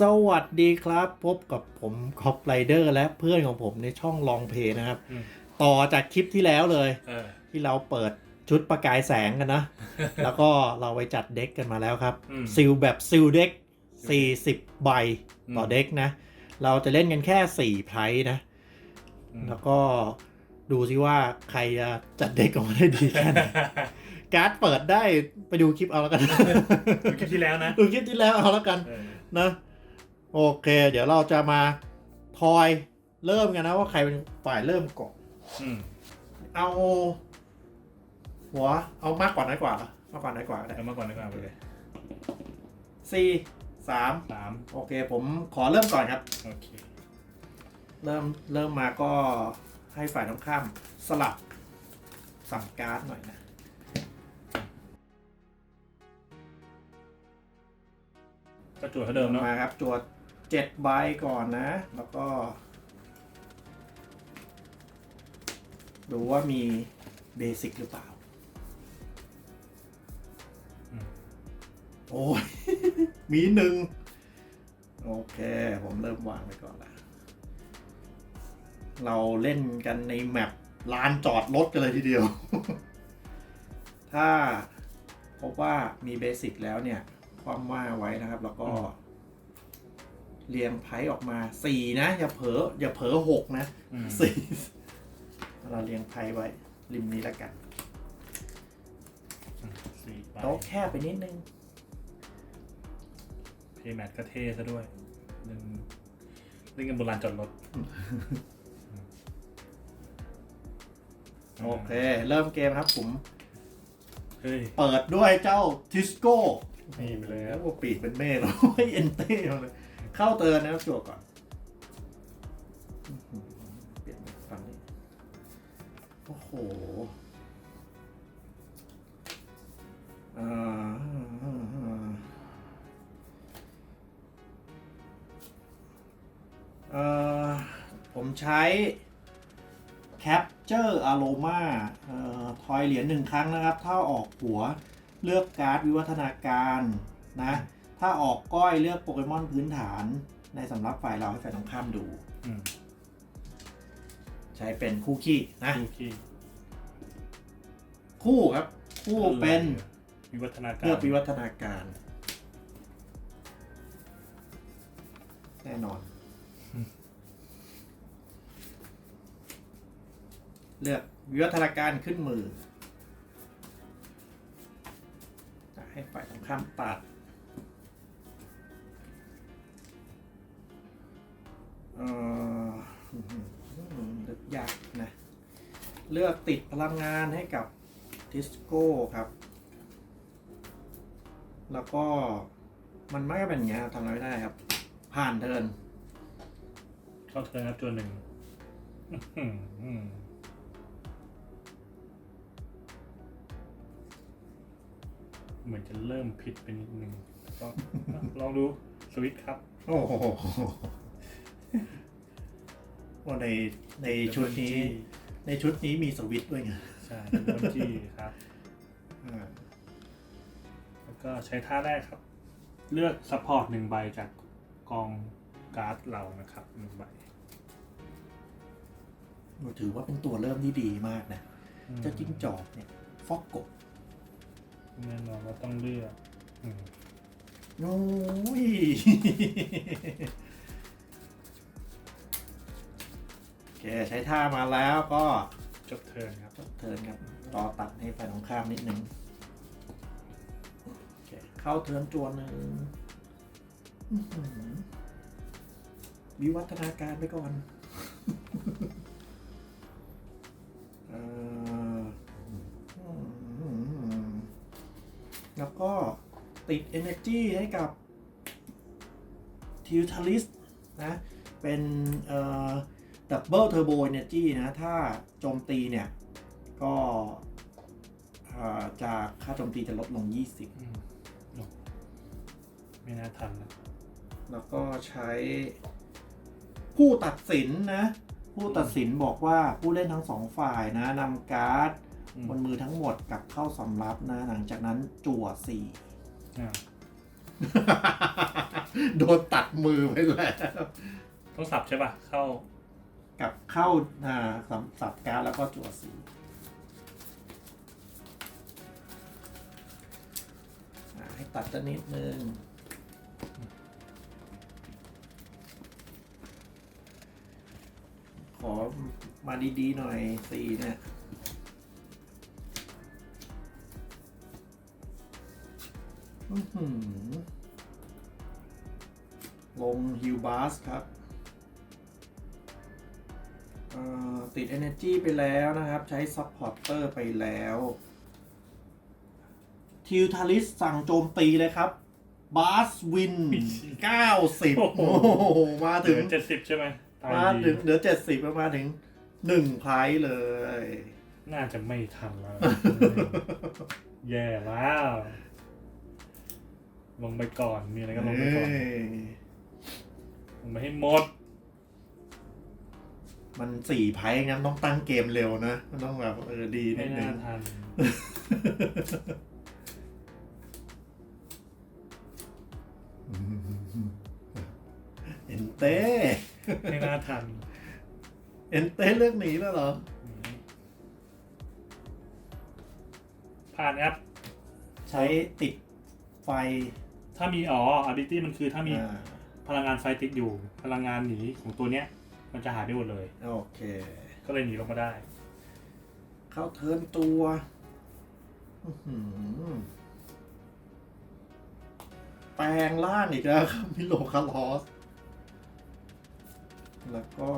สวัสดีครับ พบกับผมคอปไรเดอร์และเพื่อนของผมในช่องลองเพย์นะครับ อืม ต่อจากคลิปที่แล้วเลย เออที่เราเปิดชุดประกายแสงกันนะ แล้วก็เราไปจัดเด็กกันมาแล้วครับ อืม ซิลแบบซิลเด็ก40 ใบต่ออม เด็กนะ เราจะเล่นกันแค่4ไพร์นะ อืม แล้วก็ดูซิว่าใครจะจัดเด็กออกมาได้ดีแค่ไหน การ์ดเปิดได้ไปดูคลิปเอาแล้วกัน ดูคลิปที่แล้วนะ ดูคลิปที่แล้วเอาแล้วกัน เออนะ โอเค เดี๋ยวเราจะมาทอยเริ่มกันนะว่าใครเป็นฝ่ายเริ่มก่อนอืมเอา หัว เอามากกว่าน้อยกว่าเหรอมากกว่าน้อยกว่าก็ได้เอามาก่อนดีกว่าไปเลยสี่สามสามโอเค ผมขอเริ่มก่อนครับ โอเคเริ่มเริ่มมาก็ให้ฝ่ายตรงข้ามสลับสั่งการ์ดหน่อยนะ ก็จวดเท่าเดิมเนาะมาครับจวด เจ็ดใบก่อนนะ แล้วก็ ดูว่ามีเบสิกหรือเปล่า โอ้ย มีหนึ่ง โอเค ผมเริ่มวางไปก่อนละเราเล่นกันในแมปลานจอดรถกันเลยทีเดียว ถ้าพบว่ามีเบสิกแล้วเนี่ย ความว่าไว้นะครับ แล้วก็ เรียงไพ่ออกมาสี่นะ อย่าเผลออย่าเผลอหกนะอืม สี่เราเรียงไพ่ไว้ ริมนี้แล้วกัน สี่ใบโต๊ะแคบไปนิดนึง เพย์แมทก็เท่ซะด้วยเล่นเล่นกันโบราณจอดรถโอเค เริ่มเกมครับผม เฮ้ยเปิดด้วยเจ้าทิสโก้นี่ไปเลยแล้วก็ปีกเป็นเมฆแล้วให้เอนเต้มาเลย เข้าเตือนนะครับจั่วก่อนเปลี่ยนฝั่งนี้โอ้โหอ่าผมใช้ Capture Aroma ทอยเหรียญหนึ่งครั้งนะครับ ถ้าออกหัวเลือกการ์ดวิวัฒนาการนะ ถ้าออกก้อยเลือกโปเกมอนพื้นฐานในสำรับฝ่ายเราให้ฝ่ายตรงข้ามดู อืมใช้เป็นคู่ขี้นะดูที่คู่ครับ คู่เป็นวิวัฒนาการเลือกวิวัฒนาการ แน่นอน เลือกวิวัฒนาการขึ้นมือจะให้ฝ่ายตรงข้ามตัด นึกยากนะ เลือกติดพลังงานให้กับทิสโก้ครับ แล้วก็มันไม่เป็นอย่างเงี้ยทำอะไรไม่ได้ครับ ผ่านเทิร์นเข้าเทิร์นครับจวนหนึ่งเหมือนจะเริ่มผิดไปนิดนึงก็ลองดูสวิตครับ โอ้โห ว่าในในชุดนี้ ในชุดนี้มีสวิตช์ด้วยไงใช่เป็นบนจีครับ อ่าแล้วก็ใช้ท่าแรกครับ เลือกซัพพอร์ตหนึ่งใบจากกองการ์ดเรานะครับหนึ่งใบถือว่าเป็นตัวเริ่มที่ดีมากนะอืมเจ้าจิ้งจอกเนี่ย ฟอกกบแน่นอนว่าต้องเลือกอืมโอ้ย ใช้ท่ามาแล้วก็จบเทิร์นครับ เทิร์นครับรอตัดให้ฝ่ายตรงข้ามนิดนึงโอเคเข้าเทิร์นจวนหนึ่งอื้อหือวิวัฒนาการไปก่อนเอ่ออืมแล้วก็ติด Energy ให้กับ t i l t a l i s นะ เป็นเอ่อ Double Turbo Energy นะ ถ้าโจมตีเนี่ย ก็เอ่อจะค่าโจมตีจะลดลง 20อืมโอ้ไม่น่าทันนะแล้วก็ใช้ผู้ตัดสินนะ ผู้ตัดสินบอกว่าผู้เล่นทั้งสองฝ่ายนะนำการ์ดอืมบนมือทั้งหมดกลับเข้าสำรับนะ หลังจากนั้นจั่วสี่อ่าโดนตัดมือไปแล้วต้องสับใช่ป่ะเข้า กับเข้าสับสับการแล้วก็จั่วสีให้ตัดสันิดนึงขอมาดีๆหน่อยสีเนี่ยลงฮิวบาสครับ ติด Energy ไปแล้วนะครับ ใช้ Supporter ไปแล้ว ทิวทาริสสั่งโจมตีเลยครับบาสวิน90โอ้โอ้โหโห มาถึถึงงเจ็ดสิบใช่ไหมตายมาดีถึงเหลือ70ประมาณถึง1ไพร์เลย น่าจะไม่ทันแล้ว แย่แล้ว ลงไปก่อน มีอะไรก็ลงไปก่อนเอ้ยลงไปให้หมด มันสี่ไพร์งั้นต้องตั้งเกมเร็วนะ มันต้องแบบเออดีไม่นิดนึน่างทันเอ็นเต้ไม่น่าทันเอ็นเต้เลือกหนีแล้วเหรอ ผ่านแอป ใช้ติดไฟถ้ามีอ๋อ ability มันคือถ้ามีอ่าพลังงานไฟติดอยู่ พลังงานหนีของตัวเนี้ย มันจะหายไปหมดเลย โอเค ก็เลยหนีลงมาได้ เข้าเทิร์นตัวอื้อหือแปลงร่างอีกแล้วครับมิโลคาลอส แล้วก็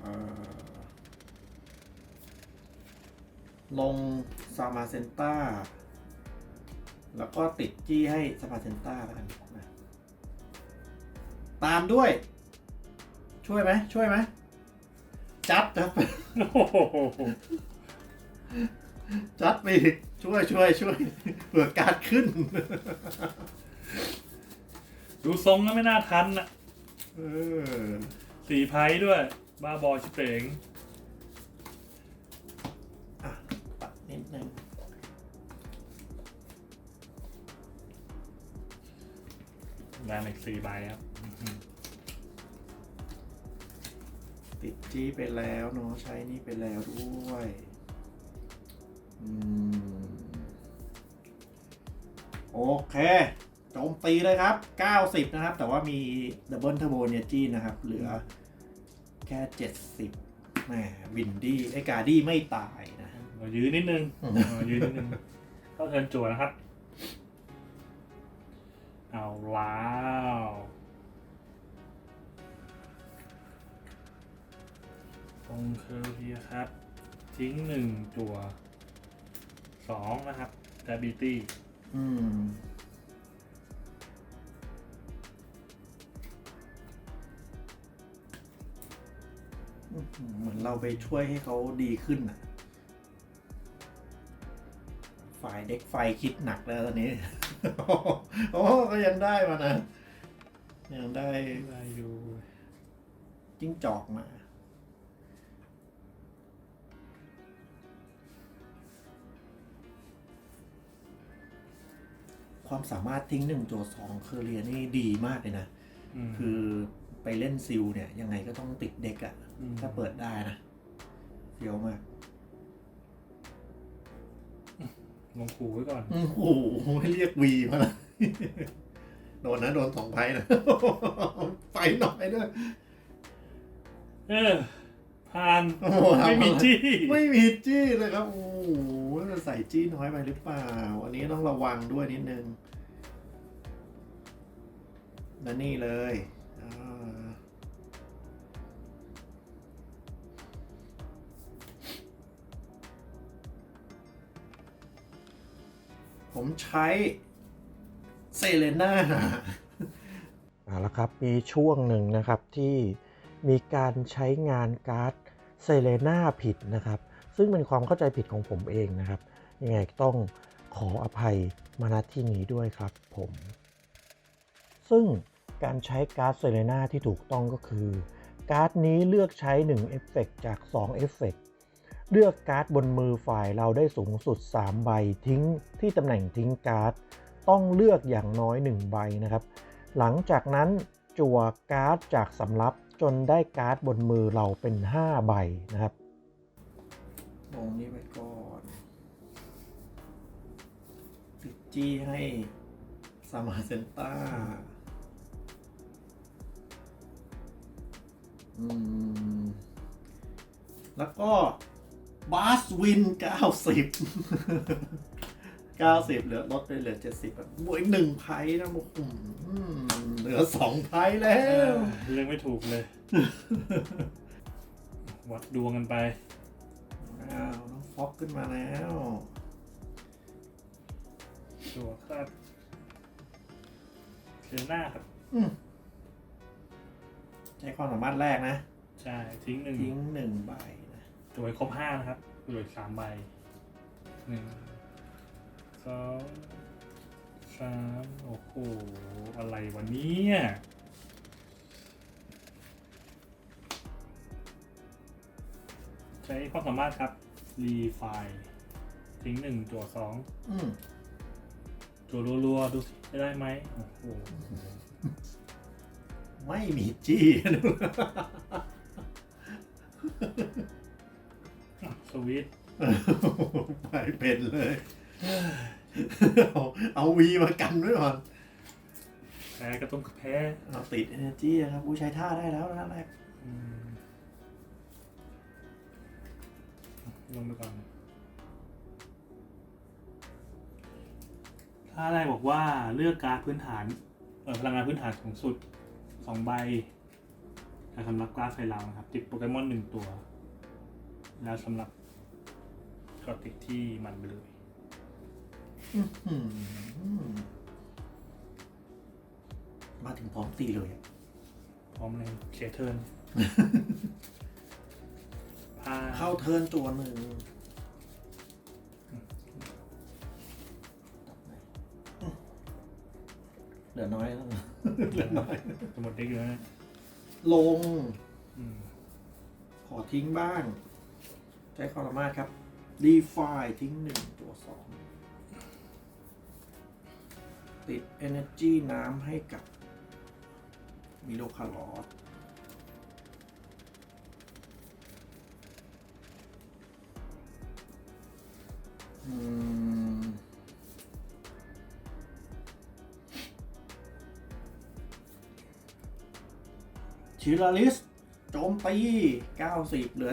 เอ่อลงซามาเซนต้า แล้วก็ติดจี้ให้ซามาเซนต้าแล้วกันนะตามด้วย ช่วยไหมช่วยไหมจัดครับโอ้โหจัดไปอีกช่วยช่วยช่วยเผื่อการขึ้น ดูทรงก็ไม่น่าทันอะเออสีไพ่ด้วย บ้าบอชิเป๋งอะปัดนิดนึงได้มาอีกสี่ใบครับ ติดจี้ไปแล้วเนาะใช้นี่ไปแล้วด้วยอืมโอเคโจมตีเลยครับ 90 นะครับ แต่ว่ามีดับเบิลเทอร์โบเนจี้นะครับ เหลือแค่ 70แหมวินดี้ไอ้กาดี้ไม่ตายนะเรายืนนิดนึงเรายืนนิดนึงเข้าเทินจั่วนะครับ เอาแล้ว งเคอร์เฮียครับ ทิ้งหนึ่งจั่วสองนะครับแต่บีตี้อืม เหมือนเราไปช่วยให้เขาดีขึ้นอะ ฝ่ายเด็กไฟคิดหนักแล้วตอนนี้ โอ้ก็ยังได้มานะ ยังได้ได้อยู่จิ้งจอกมา ความสามารถทิ้งหนึ่งตัวสองเคอเรียนี่ดีมากเลยนะมคือไปเล่นซิลเนี่ย ยังไงก็ต้องติดเด็กอะมถ้าเปิดได้นะเฟี้ยวมากลงขู่ไว้ก่อนโอ้โหไม่เรียกวีมาละโดนนะ โดนสองไพ่นะไฟหน่อยด้วย เออผ่านโอ้โหทำไม่มีอะไรจี้ ไม่มีจี้เลยครับ โอ้ โหใส่จี้น้อยไปหรือเปล่า อันนี้ต้องระวังด้วยนิดนึงนั่นนี่เลยผมใช้เซเลน่าเอาละครับ มีช่วงหนึ่งนะครับที่มีการใช้งานการ์ดเซเลน่าผิดนะครับ ซึ่งเป็นความเข้าใจผิดของผมเองนะครับ ยังไงต้องขออภัยมาณที่นี้ด้วยครับผม ซึ่งการใช้การ์ดเซเลนาที่ถูกต้องก็คือ การ์ดนี้เลือกใช้1เอฟเฟกจาก2เอฟเฟกเลือกการ์ดบนมือฝ่ายเราได้สูงสุด 3 ใบทิ้งที่ตำแหน่งทิ้งการ์ด ต้องเลือกอย่างน้อย 1 ใบนะครับ หลังจากนั้นจั่วการ์ดจากสำรับจนได้การ์ดบนมือเราเป็น 5 ใบนะครับ ลงนี้ไปก่อนติดจี้ให้สมาเซนต้า อืม แล้วก็บาสวิน90 90เหลือลดไปเหลือ70แบบบวกอีกหนึ่งไพ่นะโอ้โหเหลือสองไพ่แล้ว เรื่องไม่ถูกเลย วัดดวงกันไปอ้าวน้อง ฟ็อกขึ้นมาแล้วตัวครับเจอหน้าครับ อืมใช้ความสามารถแรกนะ ใช่ ทิ้งหนึ่งทิ้งหนึ่งใบนะตัวให้ครบห้านะครับเหลืออกสามใบหนึ่งสองสามโอ้โห อะไรวันนี้ใช้ความสามารถครับ รีไฟทิ้งหนึ่งตัวสองอืมตัวรัวๆ ดูสิจะได้ไหมโอ้โหไม่มีจี้อะสวิตช์ไปเป็นเลย เอาเอาวีมากันไว้ก่อนแพ้ก็ต้องแพ้ เอาติด energy นะครับ ผู้ใช้ท่าได้แล้วนะแรกอืม ลงไปก่อน ถ้าอะไรบอกว่าเลือกการ์ดพื้นฐานเออพลังงานพื้นฐานสูงสุดสองใบการสำหรับการ์ดไฟเรานะครับ ติดโปเกมอนหนึ่งตัว แล้วสำหรับก็ติดที่มันไปเลยอืมมาถึงพร้อมตีเลยอะพร้อมเลยเคเทิร์น พาเข้าเทิร์นตัวหนึ่งเหลือน้อยแล้วเหลือน้อย จะหมดเด็กอยู่แล้วนะลง อืมขอทิ้งบ้าง ใช้ความสามารถครับ defy ทิ้งหนึ่งตัวสองติด energy น้ำให้กับมิโลคาร์ลอส ชิลาลิส โจมตี90เหลือ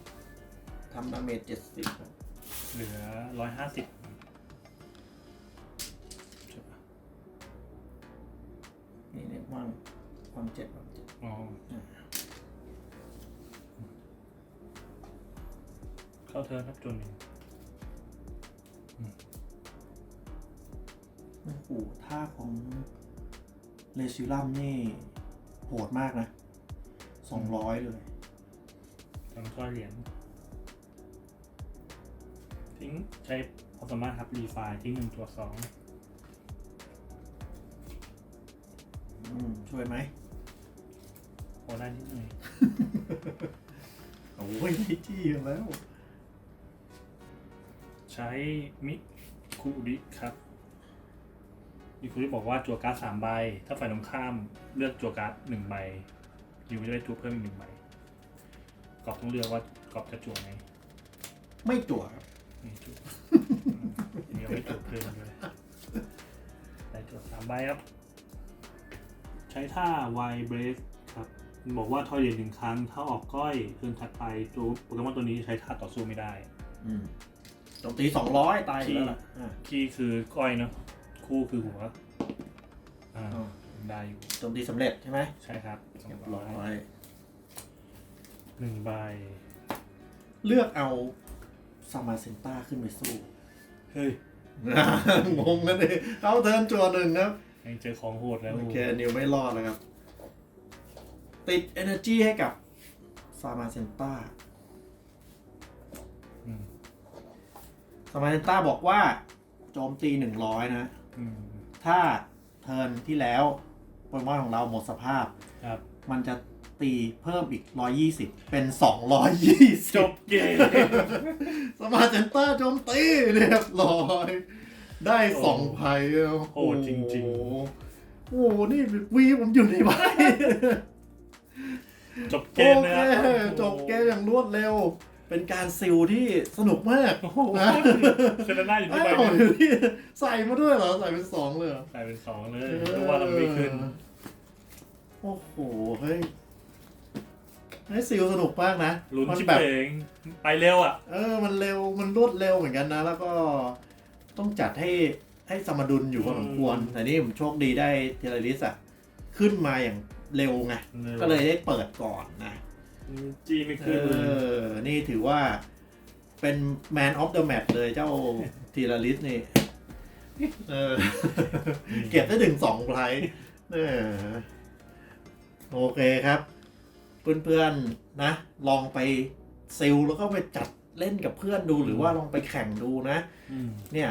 70ทำดาเมจ70ครับเหลือร้อยห้าสิบใช่ปะนี่เนี่ยว่างว่างเจ็ดว่างเจ็ดอ๋ออ่าเข้าเทิร์นครับจนหนึ่ง โอ้โหท่าของเลซิลัมนี่โหดมากนะ200เลยทางถ้อยเหรียญทิ้งใช้ความสามารถครับรีไฟทิ้งหนึ่งตัวสองอืมช่วยไหมพอได้นิดหน่อย โอ้ยได้จี้อยู่แล้ว ใช้มิคุริครับมิคุริบอกว่าจั่วการ์ดสามใบ ถ้าฝ่ายตรงข้ามเลือกจั่วการ์ดหนึ่งใบยูจะได้จั่วเพิ่มอีกหนึ่งใบกรอบต้องเลือกว่ากรอบจะจั่วไหมไม่จั่วครับไม่จั่วเดี๋ยวไม่จั่วเพิ่มเลยได้จั่วสามใบครับ ใช้ท่าไวเบรสครับบอกว่าทอยเหรียญหนึ่งครั้ง ถ้าออกก้อยเทิร์นถัดไปตัวโปเกมอนตัวนี้ใช้ท่าต่อสู้ไม่ได้ อืมโจมตี200ตายอยู่แล้วล่ะอะขี้คือก้อยเนาะคู่คือหัวอ่าอ๋อได้อยู่โจมตีสำเร็จใช่ไหมใช่ครับสองเรียบร้ร้ออยยหนึ่งใบเลือกเอาซามาเซนต้าขึ้นไปสู้ เฮ้ยงงกันดิเอาเทิร์นจัวหนึ่งครับ ยังเจอของโหดแล้วโอเคนิวไม่รอดแล้วครับ ติด energy ให้กับซามาเซนต้า อืม ซามาเซนต้าบอกว่า โจมตี100นะ อืมถ้าเทิร์นที่แล้วโปเกมอนของเราหมดสภาพ ครับ มันจะตีเพิ่มอีก 120 เป็น220จบเกมสมาร์ทเซนเตอร์โจมตีเรียบร้อย ได้สองไพ่โหดจริงๆ โอ้โห นี่วีผมอยู่ในไพ่จบเกโอมเคนะครับจบเกมอย่างรวดเร็ว เป็นการซิลที่สนุกมากโอ้โหนะเซเลน่าอยู่ที่ไอ้ใบหอหนึ่งที่ใส่มาด้วยเหรอ ใส่เป็นสองเลยเหรอกลายเป็นสองเลยเพราะว่าเราไม่ขึ้น โอ้โห เฮ้ยไอ้ซิลสนุกมากนะลุ้นมัชิบแบบเองไปเร็วอะ เออ มันเร็ว มันรวดเร็วเหมือนกันนะ แล้วก็ต้องจัดให้ให้สมดุลอยู่พอสมควรอืมแต่นี่ผมโชคดีได้เทเลริสอะขึ้นมาอย่างเร็วไง ก็เลยได้เปิดก่อนนะ จีไม่เอขึ้นเลยอนี่ถือว่าเป็นแมนออฟเดอะแมตเลยเจ้าทีละลิสนี่ เออ เก็บได้ถึงสองไพรส์เออโอเคครับ เพื่อนๆนะ ลองไปซิลแล้วก็ไปจัดเล่นกับเพื่อนดูหรือว่าลองไปแข่งดูนะ อืมเนี่ย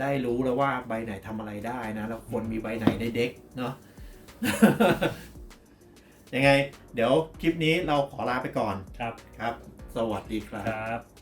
ได้รู้แล้วว่าใบไหนทำอะไรได้นะ แล้วควรมีใบไหนในเด็กเนาะ ยังไง เดี๋ยวคลิปนี้เราขอลาไปก่อนครับครับ สวัสดีครับ ครับ